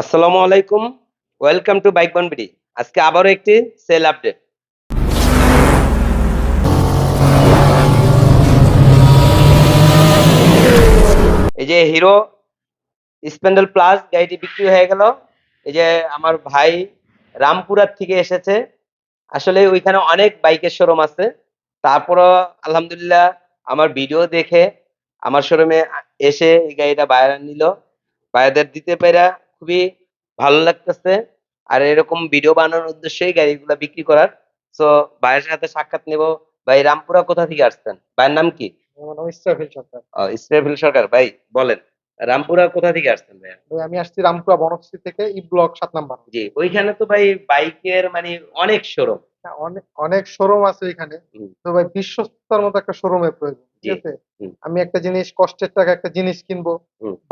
আসসালামু আলাইকুম। Welcome to bike বনবিডি আজকে আবারও একটি সেল আপডেট এই যে হিরো স্প্যান্ডেল প্লাস গাড়িটি বিক্রি হয়ে গেল। এই যে আমার ভাই রামপুরার থেকে এসেছে। আসলে ওইখানে অনেক বাইকের শোরুম আছে। তারপরও আলহামদুলিল্লাহ আমার ভিডিও দেখে আমার শোরুমে এসে এই গাড়িটা বাইরে নিল। বাইরেদের দিতে পেরে খুবই ভালো লাগতেছে। আর এরকম ভিডিও বানানোর উদ্দেশ্যেই গাড়িগুলো বিক্রি করার। তো ভাইয়ের সাথে সাক্ষাৎ নেব। ভাই রামপুরা কোথা থেকে আসছেন? ভাইয়ের নাম কি? আমার নাম ইসরাফিল সরকার। ইসরাফিল সরকার। ভাই বলেন রামপুরা কোথা থেকে আসছেন ভাইয়া? ভাই আমি আসছি রামপুরা বনশ্রী থেকে ই ব্লক সাত নাম্বার। জি ওইখানে তো ভাই বাইকের মানে অনেক শোরুম অনেক অনেক শোরুম আছে এখানে। তো ভাই বিশ্বস্ততার মতো একটা শোরুমের প্রয়োজন ঠিক আছে? আমি একটা জিনিস কষ্টের টাকা একটা জিনিস কিনবো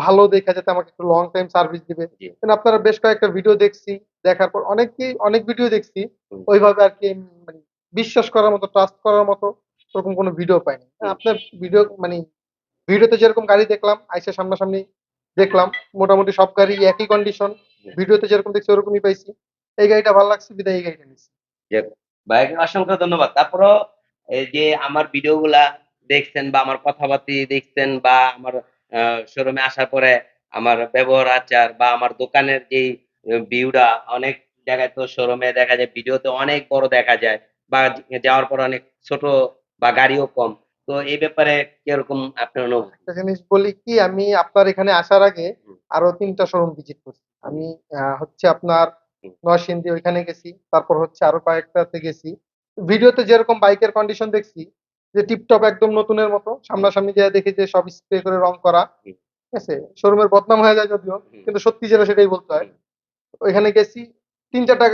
ভালো দেখা যাতে আমাকে একটু লং টাইম সার্ভিস দিবে। আপনারা বেশ কয়েকটা ভিডিও দেখছি দেখার পর অনেকেই অনেক ভিডিও দেখছি। ওইভাবে আর কি মানে বিশ্বাস করার মতো ট্রাস্ট করার মতো ওরকম কোনো ভিডিও পাইনি। আপনার ভিডিও মানে ভিডিওতে যেরকম গাড়ি দেখলাম আইসা সামনাসামনি দেখলাম মোটামুটি সব গাড়ি একই কন্ডিশন। ভিডিওতে যেরকম দেখছি ওরকমই পাইছি। এই গাড়িটা ভালো লাগছে বিদায় এই গাড়িটা নিচ্ছি। ভাইকে অসংখ্য ধন্যবাদ। তারপরও এই যে আমার ভিডিও গুলা দেখছেন বা আমার কথাবার্তি দেখছেন বা আমার শোরুমে আসার পরে আমার ব্যবহার আচার বা আমার দোকানের যে ভিউটা অনেক জায়গায় তো শোরুমে দেখা যায় ভিডিওতে অনেক বড় দেখা যায় বা যাওয়ার পর অনেক ছোট বা গাড়িও কম। তো এই ব্যাপারে কীরকম আপনার অনুভূতি? একটা জিনিস বলি কি আমি আপনার এখানে আসার আগে আরও তিনটা শোরুম ভিজিট করছি। আমি হচ্ছে আপনার নরসিংদী ওইখানে গেছি তারপর হচ্ছে আরও কয়েকটাতে গেছি। ভিডিওতে যেরকম বাইকের কন্ডিশন দেখছি যে টিপটপ একদম নতুনের মতো সামনাসামনি যা দেখি যে সব স্প্রে করে রং করা ঠিক আছে? শোরুমের বদনাম হয়ে যায় যদিও কিন্তু সত্যি যেটা সেটাই বলতে হয়। ওইখানে গেছি তিন চারটা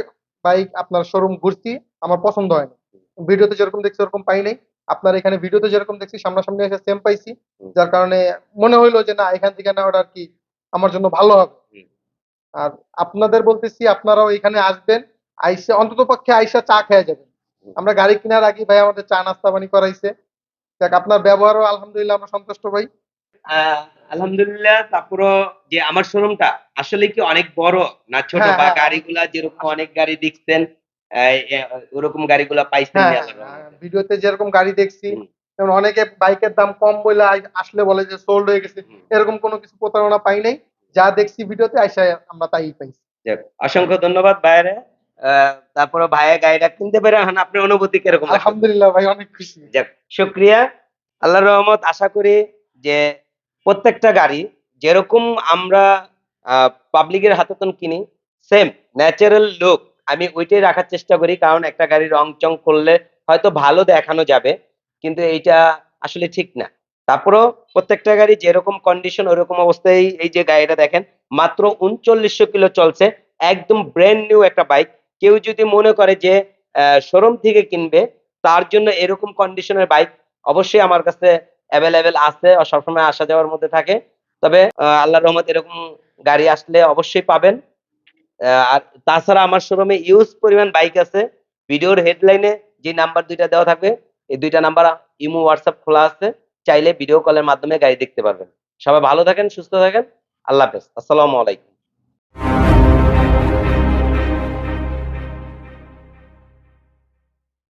বাইক আপনার শোরুম ঘুরছি আমার পছন্দ হয়নি। ভিডিওতে যেরকম দেখছি ওরকম পাই নাই। আপনার এখানে ভিডিওতে যেরকম দেখছি সামনাসামনি এসে সেম পাইছি। যার কারণে মনে হইল যে না এখান থেকে নেওয়াটা আর কি আমার জন্য ভালো হবে। আর আপনাদের বলতেছি আপনারাও এখানে আসবেন আইসা অন্তত পক্ষে আইসা চা খেয়ে যাবেন। আমরা গাড়ি কেনার আগে ভাই আমাদের চা নাস্তা পানি করাইছে। দেখ আপনার ব্যবহারও আলহামদুলিল্লাহ আমরা সন্তুষ্ট ভাই। আলহামদুলিল্লাহ তারপরও যে আমার শোরুমটা আসলে কি অনেক বড় না ছোট? হ্যাঁ, বা হ্যাঁ। গাড়িগুলা যেরকম অনেক গাড়ি দেখছেন ওরকম গাড়িগুলা পাইছেন হ্যাঁ হ্যাঁ, হ্যাঁ? ভিডিওতে যেরকম গাড়ি দেখছি অনেকে বাইকের দাম কম বলে আসলে বলে যে সোল্ড হয়ে গেছে। এরকম কোনো কিছু প্রতারণা পাই নাই। যা দেখছি ভিডিওতে আইসা আমরা তাই পাইছি। অসংখ্য ধন্যবাদ ভাইয়ের তারপরে ভাইয়ের গাড়িটা কিনতে পেরে এখন আপনার অনুভূতি কীরকম? আলহামদুলিল্লাহ ভাই অনেক খুশি। যাক শুক্রিয়া। আল্লাহর রহমত আশা করি যে প্রত্যেকটা গাড়ি যেরকম আমরা পাবলিকের হাতেতন কিনি সেম ন্যাচারাল লুক আমি ওইটাই রাখার চেষ্টা করি কারণ একটা গাড়ি রং চং করলে হয়তো ভালো দেখানো যাবে কিন্তু এইটা আসলে ঠিক না। তারপরেও প্রত্যেকটা গাড়ি যেরকম কন্ডিশন ওরকম অবস্থায় এই যে গাড়িটা দেখেন, মাত্র উনচল্লিশশো কিলো চলছে, একদম ব্র্যান্ড নিউ একটা বাইক কেউ যদি মনে করে যে শোরুম থেকে কিনবে, তার জন্য এরকম কন্ডিশনের বাইক অবশ্যই আমার কাছে অ্যাভেলেবেল আছে সবসময় আসা যাওয়ার মধ্যে থাকে। তবে আল্লাহ রহমত এরকম গাড়ি আসলে অবশ্যই পাবেন। আর তাছাড়া আমার শোরুমে ইউজ পরিমাণ বাইক আছে। ভিডিওর হেডলাইনে যে নাম্বার দুইটা দেওয়া থাকবে, এই দুইটা নাম্বার ইমো হোয়াটসঅ্যাপ খোলা আছে। চাইলে ভিডিও কলের মাধ্যমে গাড়ি দেখতে পারবেন। সবাই ভালো থাকেন, সুস্থ থাকেন। আল্লাহ হাফেজ। আসসালামু আলাইকুম।